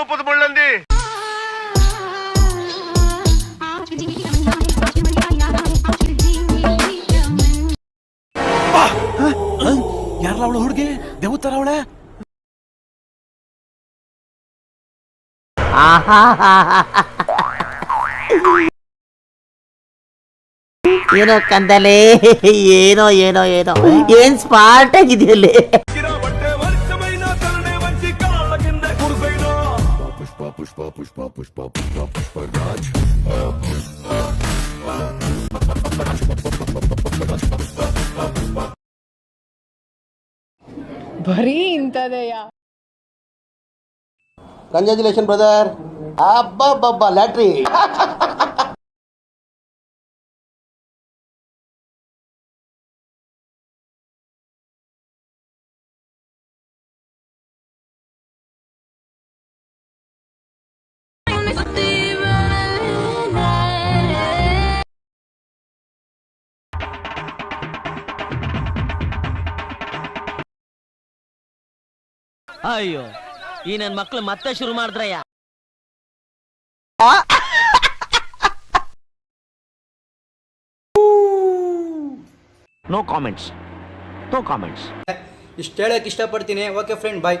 ಅಪರೂಪದ ಮುಳ್ಳಂದಿ. ಯಾರಲ್ಲ ಅವಳು ಹುಡುಗಿ? ದೇವತಾರ ಅವಳ? ಏನೋ ಕಂದಲೇ ಏನೋ ಏನೋ ಏನೋ. ಏನ್ ಸ್ಮಾರ್ಟ್ ಆಗಿದೆಯಲ್ಲಿ? ಬರೀ ಇಂಥದೆಯ ಕಂಗ್ರ್ಯಾಚುಲೇಷನ್ ಬ್ರದರ್ ಅಬ್ಬಬ್ಬಬ್ಬ ಲ್ಯಾಟ್ರಿ ಅಯ್ಯೋ ಈ ನನ್ ಮಕ್ಳು ಮತ್ತೆ ಶುರು ಮಾಡಿದ್ರಯ್ಯ. ನೋ ಕಾಮೆಂಟ್ಸ್ ನೋ ಕಾಮೆಂಟ್ಸ್ ಇಷ್ಟು ಹೇಳಕ್ಕೆ ಇಷ್ಟಪಡ್ತೀನಿ. Okay friend bye